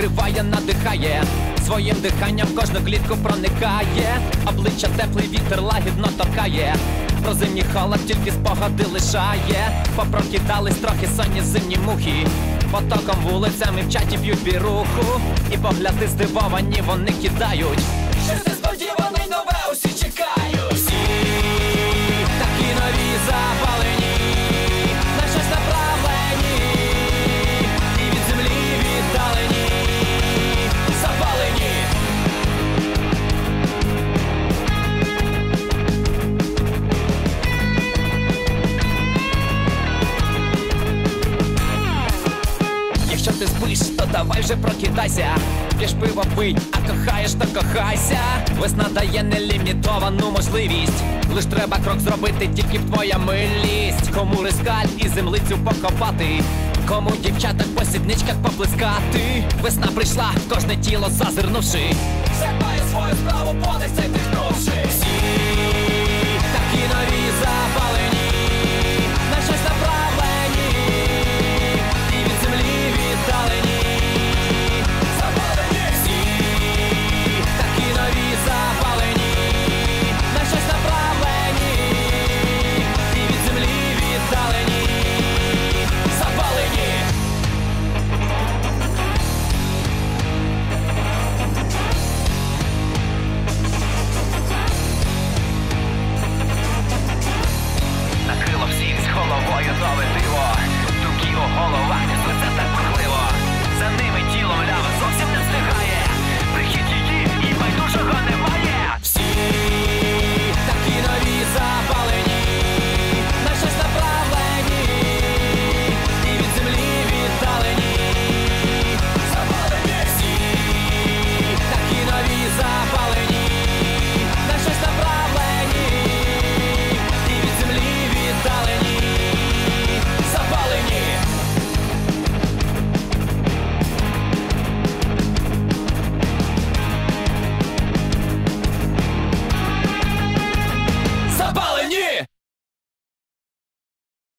співає, надихає, своїм диханням кожну клітку проникає, обличчя теплий вітер лагідно торкає. Про зимній холод тільки спогади лишає. Попрокидались трохи сонні зимні мухи. Потоком вулицями в чаті б'ють біруху. І погляди здивовані вони кидають. Ти спиш, то давай вже прокидайся. П'єш пиво пий, а кохаєш, то кохайся. Весна дає нелімітовану можливість. Лиш треба крок зробити, тільки б твоя милість. Кому рискаль і землицю покопати. Кому дівчаток по сідничках поплескати. Весна прийшла, кожне тіло зазирнувши. Все має свою справу, понесе дихнувши. Всі